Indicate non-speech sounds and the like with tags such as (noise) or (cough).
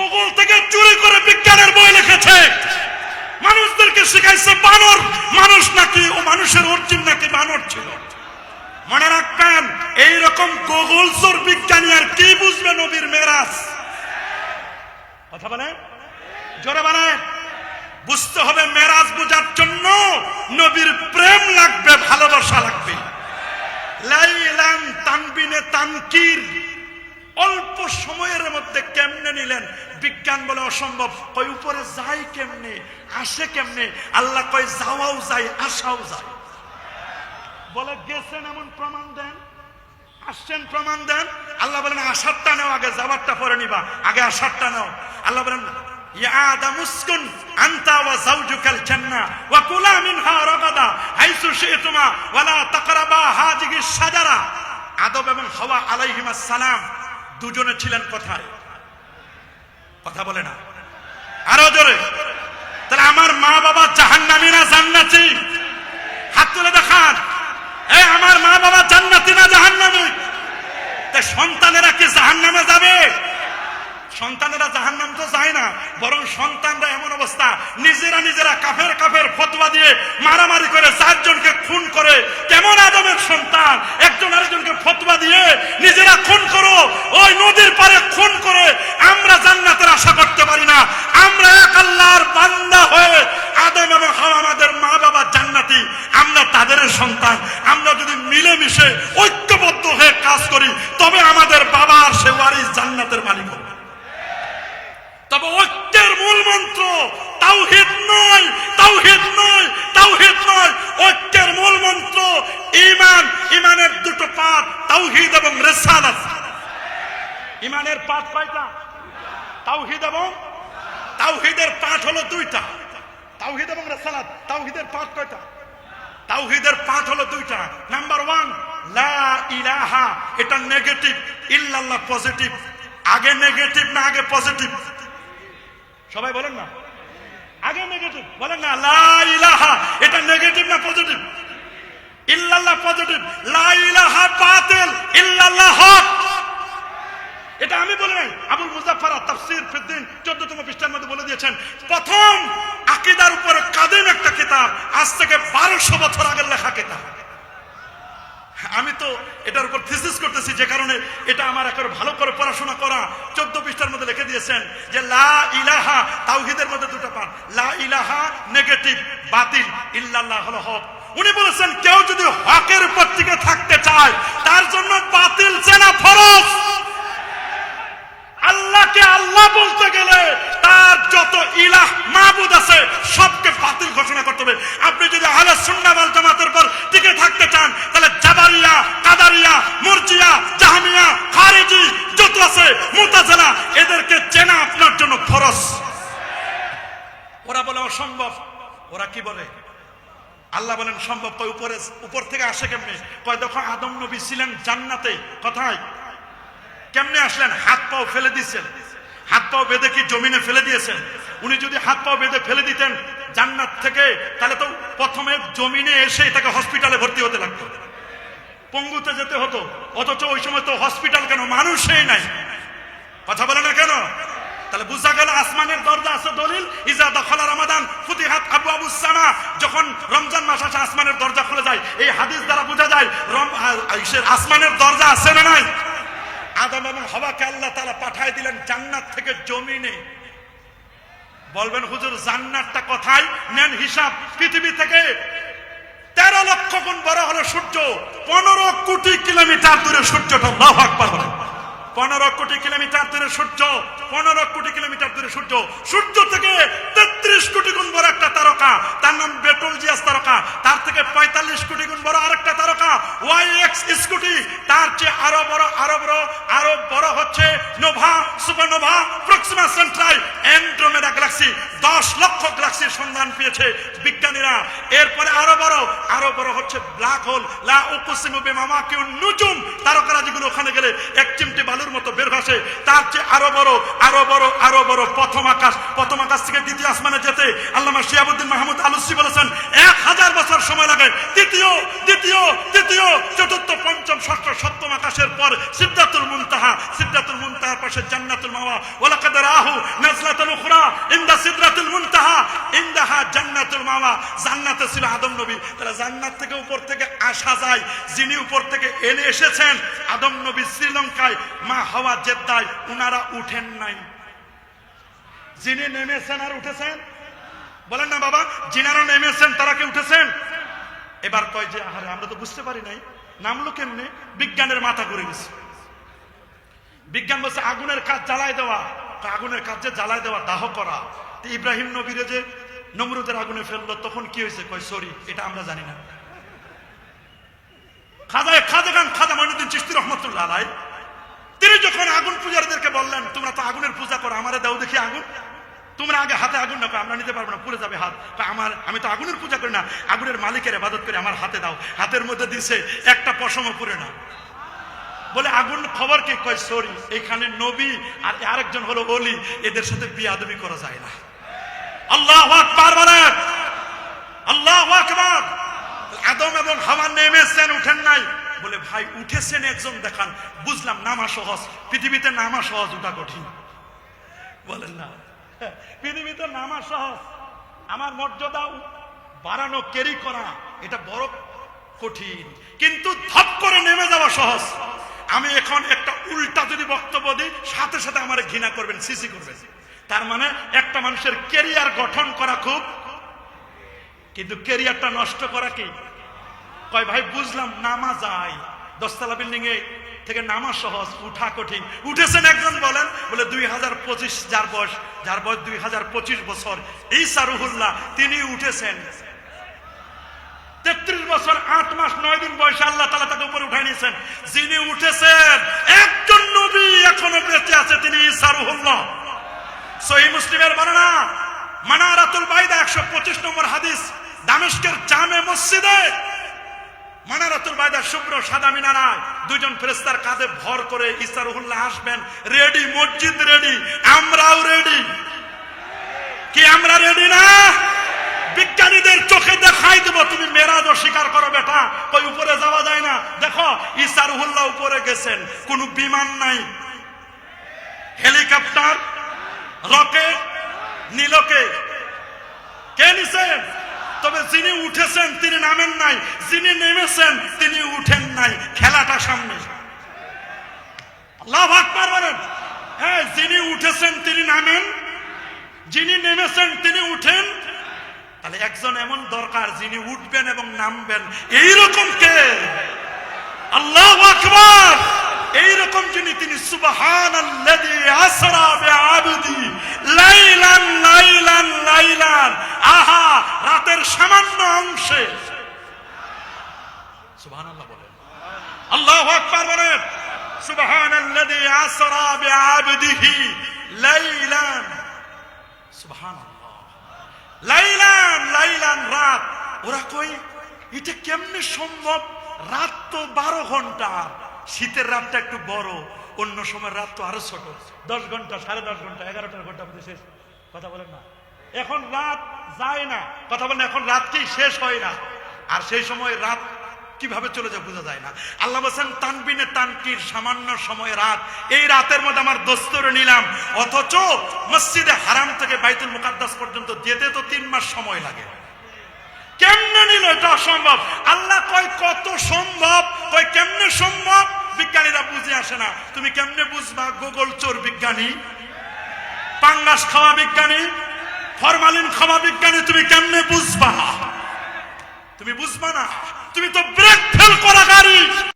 Google থেকে চুরি করে বিজ্ঞানের বই লিখেছে। মানুষদেরকে শিখাইছে বানর, মানুষ নাকি ও মানুষের অর্জিন নাকি বানর ছিল। মনে রাখবেন, এইরকম গোগলসোর বিজ্ঞানী আর কি বুঝবে নবীর মেরাজ? কথা বলেন জোরে বলেন বুঝতে হবে মেরাজ বোঝার জন্য নবীর প্রেম লাগবে, ভালোবাসা লাগবে। লাইলান তানবিনে তানকির। অল্প সময়ের মধ্যে কেমনে নিলেন? বিজ্ঞান বলে অসম্ভব। কই উপরে যায় কেমনে? আসে কেমনে? আল্লাহ কয়, যাওয়াও যায়, আসাও যায়। বলে, গেছেন এমন প্রমাণ দেন? আসছেন, প্রমাণ দেন। আল্লাহ বলেন, আসারটা নাও আগে, যাওয়ারটা পরে নিবা। আগে আসারটা নাও। আল্লাহ বলেন শাজারা। এবং হাওয়া আলাইহিমাস সালাম দুজনে ছিলেন কোথায়? কথা বলে না। আরও জোরে। তাহলে আমার মা বাবা জাহান্নামী না জান্নাতি? হাত তুলে দেখান। আমার মা বাবা জান্নাতি না জাহান্নামী? তা সন্তানেরা কি জাহান্নামে যাবে? সন্তানেরা জাহান্নাম তো যায় না, বরং সন্তানরা এমন অবস্থা। নিজেরা নিজেরা কাফের কাফের ফতোয়া দিয়ে মারামারি করে চারজনকে খুন করে, কেমন সন্তান, একজন আরেকজনকে ফতোয়া দিয়ে নিজেরা খুন করো, ওই নদীর পারে খুন করে আমরা জান্নাতের আশা করতে পারি না। আমরা এক আল্লাহর বান্দা হয়ে আদম এবং হাওয়া আমাদের মা বাবা জান্নাতি, আমরা তাদের সন্তান। আমরা যদি মিলেমিশে ঐক্যবদ্ধ হয়ে কাজ করি তবে আমাদের বাবার সে ওয়ারিস জান্নাতের মালিক হবে তবে ঐক্যের মূল মন্ত্র তাওহিদ নয় তাওহিদ নয় তাওহিদ নয় ঐক্যের মূল মন্ত্র ঈমান ঈমানের দুটো পাঠ তাওহিদ এবং রিসালাত ঈমানের পাঠ কয়টা? তাওহিদ এবং? তাওহিদের পাঠ হলো দুইটা। তাওহিদ এবং রিসালাত, তাওহিদের পাঠ কয়টা? তাওহিদের পাঠ হলো দুইটা। নাম্বার ওয়ান লা ইলাহা, এটা নেগেটিভ ইল্লাল্লাহ পজিটিভ আগে নেগেটিভ না আগে পজিটিভ সবাই বলেন না। আগে নেগেটিভ বলেন না, লা ইলাহা, এটা নেগেটিভ না পজিটিভ ইল্লাল্লাহ পজিটিভ লা ইলাহা বাতিল, ইল্লাল্লাহ হক। এটা আমি বলে নাই। আবুল মুজাফফর তাফসীর ফিদ্দিন 14তম পৃষ্ঠার মধ্যে বলে দিয়েছেন, প্রথম আকিদার উপরে কাদিম একটা কিতাব, আজ থেকে বারোশো বছর আগের লেখা কিতাব। আমি তো এটার উপর থিসিস করতেছি যে কারণে এটা আমার একেবারে ভালো করে পড়াশোনা করা। চোদ্দ পৃষ্ঠার মধ্যে লিখে দিয়েছেন যে, লা ইলাহা তাওহিদের মধ্যে দুটো পান লা ইলাহা নেগেটিভ, বাতিল, ইল্লাল্লাহ হলো হক। উনি বলেছেন, কেউ যদি হকের উপর থাকতে চায়, তার জন্য বাতিল চেনা ফরজ। আল্লাহকে আল্লাহ বলতে গেলে তার যত ইলাহ মাহবুদ আছে, সবকে বাতিল ঘোষণা করতে হবে। আপনি যদি আহলে সুন্নাহ ওয়াল জামাতের পর টিকে থাকতে চান, তাহলে জাবারিয়া, কাদারিয়া, মুরজিয়া, জাহামিয়া, খারিজি যত আছে, মুতাজিলা, এদেরকে চেনা আপনার জন্য ফরজ। ওরা বলে অসম্ভব। ওরা কি বলে? আল্লাহ বলেন, সম্ভব উপরে উপর থেকে আসে কেমনে? কয়, দেখো আদম নবী ছিলেন জান্নাতে। কোথায়? কেমনে আসলেন? হাত পাও ফেলে দিচ্ছেন হাত পাও বেঁধে কি জমিনে ফেলে দিয়েছেন? উনি যদি হাত পাও বেঁধে ফেলে দিতেন জান্নাত থেকে, তাহলে তো প্রথমে জমিনে এসে তাকে হসপিটালে ভর্তি হতে লাগতো। পঙ্গুতে যেতে হতো, অথচ ওই সময় তো হসপিটাল কেন? মানুষই নাই। কথা বলে না কেন? তাহলে বুঝা গেল আসমানের দরজা আছে দলিল, ইজা দখলা রমাদান, ফুতিহাত আবু আবু সামা। যখন রমজান মাস আসে, আসমানের দরজা খুলে যায়। এই হাদিস দ্বারা বোঝা যায় আসমানের দরজা আছে না নাই? আদম এবং হওয়াকে আল্লাহ তালা পাঠায় দিলেন, জান্নাত থেকে জমিনে বলবেন, হুজুর, জান্নাতটা কোথায়? নেন হিসাব। পৃথিবী থেকে তেরো লক্ষ গুণ বড় হলো সূর্য। পনেরো কোটি কিলোমিটার দূরে সূর্যটা। আল্লাহু আকবার পনেরো কোটি কিলোমিটার দূরে সূর্য, পনেরো কোটি কিলোমিটার দূরে সূর্য। সূর্য থেকে তেত্রিশ কোটি গুণ বড় একটা তারকা। তার নাম বেটলজিয়াস তারকা। তার থেকে পঁয়তাল্লিশ কোটি গুণ বড় আরেকটা তারকা, ওয়াই এক্স স্কুটি। তার চেয়ে আরও বড় আরও বড় আরও বড় হচ্ছে nova, supernova, Proxima Centauri Andromeda galaxy, দশ লক্ষ গ্যালাক্সির সন্ধান পেয়েছে বিজ্ঞানীরা। এরপরে আরও বড় আরও বড় হচ্ছে ব্ল্যাক হোল। লা উপসিমবে মামা কেউ নুজুম তারকারা যেগুলো ওখানে গেলে এক চিমটি বালুর মতো বের ভাসে তার চেয়ে আরও বড় আরও বড় আরও বড় প্রথম আকাশ। প্রথম আকাশ থেকে দ্বিতীয় আসমানে যেতে আল্লামা শিয়াবুদ্দিন মাহমুদ আলুসি বলেছেন, এক হাজার তৃতীয় দ্বিতীয় তৃতীয় চতুর্থ, পঞ্চম, ষষ্ঠ, সপ্তম আকাশের পর সিদ্ধাতুল মুনতাহা, সিদ্ধাতুল মুনতাহার পাশে জান্নাতুল মাওয়া। ওয়ালাকাদ রাহু নাজলাতুল উখরা ইনদা সিদরাতুল মুনতাহা, ইনদাহা জান্নাতুল মাওয়া। জান্নাতে ছিল আদম নবী। তাহলে জান্নাত থেকে উপর থেকে আসা যায়। যিনি উপর থেকে এনে এসেছেন, আদম নবী শ্রীলঙ্কায়, মা হাওয়া জেদ্দায়, উনারা উঠেন নাই। যিনি নেমেছেন আর উঠেছেন? বলেন না বাবা, যিনারা নেমেছেন, তারা কি উঠেছেন? এবার কয় যে, আহারে, আমরা তো বুঝতে পারি নাই। নামলো কেমনে? বিজ্ঞানের মাথা ঘুরে গেছে। বিজ্ঞান বলছে, আগুনের কাজ জ্বালায় দেওয়া। আগুনের কাজ যে জ্বালায় দেওয়া, দাহ করা। ইব্রাহিম নবীরে যে নমরুদের আগুনে ফেলল, তখন কি হয়েছে? কয়, সরি, এটা আমরা জানি না। খাজা খাজা খান, খাজা মঈনুদ্দিন চিস্তি রহমতুল্লাহ আলাই তিনি যখন আগুন পূজারীদেরকে বললেন, তোমরা তো আগুনের পূজা করো, আমারে দাও দেখি আগুন। তোমরা আগে হাতে আগুন না আমরা নিতে পারব না, পুড়ে যাবে হাত। আমার আমি তো আগুনের পূজা করি না, আগুনের মালিকের আবাদত করে আমার হাতে দাও। হাতের মধ্যে দিছে, একটা পশমও পুরে না। বলে, আগুন খবর কি? কয়, সরি, এখানে নবী আর আরেকজন হলো অলি এদের সাথে বিয়াদবি করা যায় না। আল্লাহ আকবার আল্লাহ আদম এবং হাওয়া নেমেছেন উঠেন নাই। বলে, ভাই, উঠেছেন একজন, দেখান। বুঝলাম, নামা সহজ পৃথিবীতে নামা সহজ ওটা কঠিন। বলেন, না। (laughs) পৃথিবীতে নামা সহজ। আমার মর্যাদা বাড়ানো, ক্যারি করা এটা বড় কঠিন। কিন্তু ধপ করে নেমে যাওয়া সহজ। আমি এখন একটা উল্টা যদি বক্তব্য দিই, সাথে সাথে আমার ঘৃণা করবেন, সিসি করবেন। তার মানে একটা মানুষের কেরিয়ার গঠন করা খুব কিন্তু কেরিয়ারটা নষ্ট করা কি? কয়, ভাই, বুঝলাম, নামা যায়। দশতলা বিল্ডিং এ থেকে নামা সহজ উঠা কঠিন। উঠেছেন একজন বলেন, বলে দুই হাজার পঁচিশ যার বয়স যার বয়স দুই হাজার পঁচিশ বছর এই সারুহুল্লাহ তিনি উঠেছেন। তেত্রিশ বছর, আট মাস, নয় দিন বয়সে আল্লাহ তালা তাকে উপরে উঠাই নিয়েছেন। যিনি উঠেছেন, একজন নবী এখনও বেঁচে আছে, তিনি ইসারুহুল্লাহ সহি মুসলিমের বর্ণনা, মানারাতুল বাইদা একশো পঁচিশ নম্বর হাদিস, দামেস্কের জামে মসজিদে মানারাতুল বাইদা শুভ্র সাদা মিনারায় দুজন ফেরেস্তার কাঁধে ভর করে ইসারুহুল্লাহ আসবেন। রেডি মসজিদ রেডি আমরাও রেডি কি, আমরা রেডি না? বিজ্ঞানীদের চোখে দেখাই দেব, তুমি মেরাজ স্বীকার করো বেটা। কই, উপরে যাওয়া যায় না? দেখো ইসারুহুল্লাহ উপরে গেছেন, কোনো বিমান নাই। Helicopter, rocket, নীলকে। কে নিছেন? তবে যিনি উঠেছেন, তিনি নামেন নাই। যিনি নেমেছেন, তিনি উঠেন নাই। খেলাটা সামনে। আল্লাহ আকবার বলেন। হ্যাঁ যিনি উঠেছেন, তিনি নামেন। যিনি নেমেছেন, তিনি উঠেন। তাহলে একজন এমন দরকার যিনি উঠবেন এবং নামবেন। এইরকম কে? আল্লাহ আকবার! এইরকম যিনি, তিনি সুবহান আসরা বিআবদি। লাইলান লাইলান লাইলান আহা রাতের সামান্য অংশে সুবহানাল্লাহ বলেন আল্লাহু আকবার বলেন আল্লাযী আসরা বিআবদিহি লাইলান সুবহানাল্লাহ লাইলান লাইলান রাত. ওরা কই এটা কেমনে সম্ভব? রাত তো বারো ঘণ্টা। শীতের রাতটা একটু বড়, অন্য সময় রাত তো আরও ছোট। দশ ঘণ্টা, সাড়ে দশ ঘণ্টা, এগারোটার ঘণ্টা মধ্যে শেষ। কথা বলেন না। এখন রাত যায় না। কথা বলেন, এখন রাত কি শেষ হয় না? আর সেই সময় রাত কীভাবে চলে যায় বোঝা যায় না। আল্লাহ বলছেন তানবিনে তানকির সামান্য সময় রাত, এই রাতের মধ্যে আমার দোস্তরে নিলাম। অথচ মসজিদে হারাম থেকে বাইতুল মুকাদ্দাস পর্যন্ত যেতে তো তিন মাস সময় লাগে। কেমনে নিল এটা অসম্ভব? আল্লাহ কয়, কত সম্ভব? কয়, কেমনে সম্ভব? বিজ্ঞানীরা বুঝে আসে না। তুমি কেমনে বুঝবা? গুগল চোর বিজ্ঞানী? পাঙ্গাস খাওয়া বিজ্ঞানী? ফরমালিন খাওয়া বিজ্ঞানী? তুমি কেমনে বুঝবা? তুমি বুঝবা না? তুমি তো ব্রেক ফেল করা গাড়ি